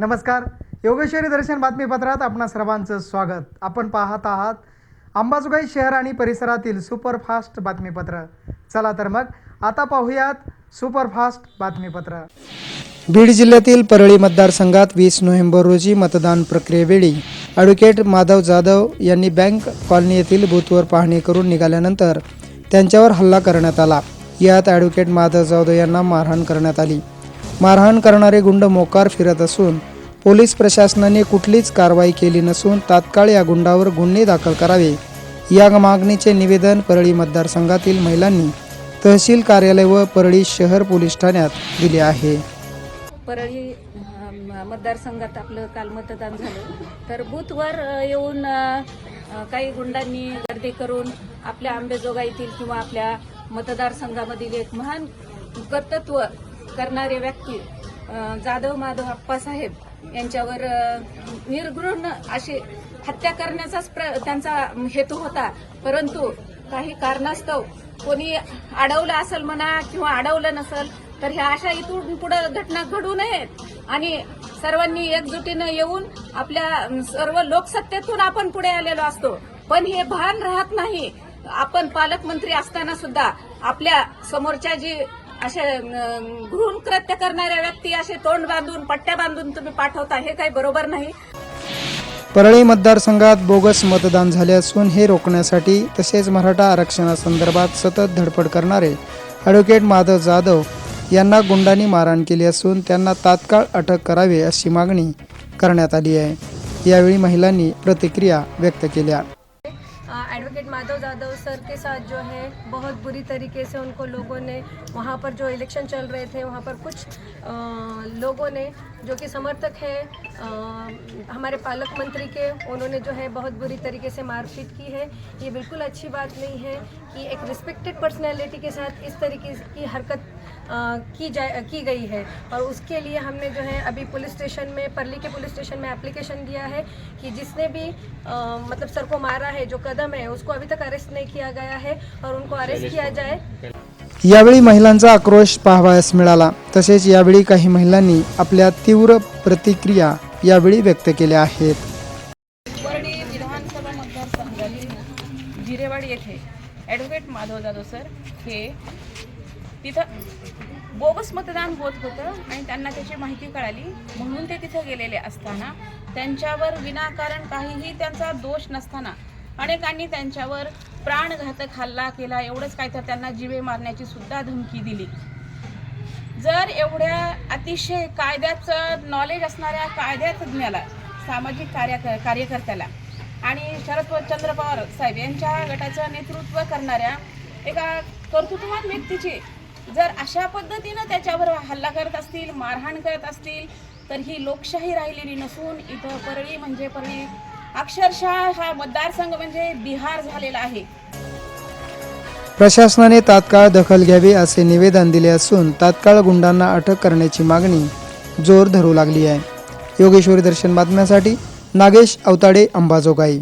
नमस्कार. योगेश्वरी दर्शन बातमीपत्रात आपणा सर्वांचं स्वागत. आपण पाहत आहात अंबाजोगाई शहर आणि परिसरातील सुपरफास्ट बातमीपत्र. चला तर मग आता पाहूयात सुपरफास्ट बातमीपत्र. बीड जिल्ह्यातील परळी मतदारसंघात वीस नोव्हेंबर रोजी मतदान प्रक्रियेवेळी ॲडव्होकेट माधव जाधव यांनी बँक कॉलनी येथील बूथवर पाहणी करून निघाल्यानंतर त्यांच्यावर हल्ला करण्यात आला. यात ॲडव्होकेट माधव जाधव यांना मारहाण करण्यात आली. मारहाण करणारे गुंड मोकार फिरत असून पोलीस प्रशासनाने कुठलीच कारवाई केली नसून तात्काळ या गुंडावर गुन्हे दाखल करावे. या मागणीचे निवेदन परळी मतदारसंघातील महिलांनी तहसील कार्यालय व परळी शहर पोलीस ठाण्यात दिले आहे. परळी मतदारसंघात आपलं काल मतदान झालं. तर बूथवर येऊन काही गुंडांनी गर्दी करून आपल्या आंबेजोगाईतील किंवा आपल्या मतदारसंघामधील एक महान कर्तृत्व करणारे व्यक्ती जाधव माधव आप्पासाहेब यांच्यावर अ, निर्घृण अशी हत्या करण्याचाच प्र त्यांचा हेतू होता. परंतु काही कारणास्तव कोणी अडवलं असेल म्हणा किंवा अडवलं नसेल तर ह्या अशा इथून पुढे घटना घडू नयेत. आणि सर्वांनी एकजुटीनं येऊन आपल्या सर्व लोकसत्तेतून आपण पुढे आलेलो असतो. पण हे भान राहत नाही. आपण पालकमंत्री असताना सुद्धा आपल्या समोरच्या जी असे घृण कृत्य करणाऱ्या व्यक्ती असे तोंड बांधून पट्ट्या बांधून तुम्ही पाठवता हे काही बरोबर नाही. परळी मतदारसंघात बोगस मतदान झाले असून हे रोखण्यासाठी तसेच मराठा आरक्षणासंदर्भात सतत धडपड करणारे ॲडव्होकेट माधव जाधव यांना गुंडांनी मारहाण केली असून त्यांना तात्काळ अटक करावी अशी मागणी करण्यात आली आहे. यावेळी महिलांनी प्रतिक्रिया व्यक्त केल्या. माधव जाधव सर के साथ जो है बहुत बुरी तरीके से उनको लोगों ने वहाँ पर जो इलेक्शन चल रहे थे वहाँ पर कुछ आ, लोगों ने जो कि समर्थक हैं हमारे पालक मंत्री के उन्होंने जो है बहुत बुरी तरीके से मारपीट की है। ये बिल्कुल अच्छी बात नहीं है कि एक रिस्पेक्टेड पर्सनैलिटी के साथ इस तरीके की हरकत की जाए की गई है। और उसके लिए हमने जो है अभी पुलिस स्टेशन में परली के पुलिस स्टेशन में एप्लीकेशन दिया है कि जिसने भी अ, मतलब सर को मारा है जो कदम है उसको अभी तक अरेस्ट नहीं किया गया है और उनको अरेस्ट किया जाए। यावेळी महिलांचा आक्रोश पाहावयास मिळाला. तसेच यावेळी काही महिलांनी आपल्या तीव्र प्रतिक्रिया यावेळी व्यक्त केल्या आहेत. विधानसभा मतदारसंघातील जिरेवाडी येथे ॲडव्होकेट माधव जाधव सर हे तिथं बोगस मतदान होत होतं आणि त्यांना त्याची माहिती कळाली. म्हणून ते तिथं गेलेले असताना त्यांच्यावर विनाकारण काहीही त्यांचा दोष नसताना अनेकांनी त्यांच्यावर प्राणघातक हल्ला केला. एवढंच काय तर त्यांना जिवे मारण्याची सुद्धा धमकी दिली. जर एवढ्या अतिशय कायद्याचं नॉलेज असणाऱ्या कायद्यातज्ञाला सामाजिक कार्य कार्यकर्त्याला आणि शरदचंद्र पवार साहेब यांच्या गटाचं नेतृत्व करणाऱ्या एका कर्तृत्ववान व्यक्तीची जर अशा पद्धतीनं त्याच्यावर हल्ला करत असतील मारहाण करत असतील तर ही लोकशाही राहिलेली नसून इथं परळी म्हणजे परळी अक्षरशः हा मतदारसंघ म्हणजे बिहार झालेला आहे. प्रशासनाने तात्काळ दखल घ्यावी असे निवेदन दिले असून तात्काळ गुंडांना अटक करण्याची मागणी जोर धरू लागली आहे. योगेश्वरी दर्शन बातम्यासाठी नागेश अवताडे अंबाजोगाई.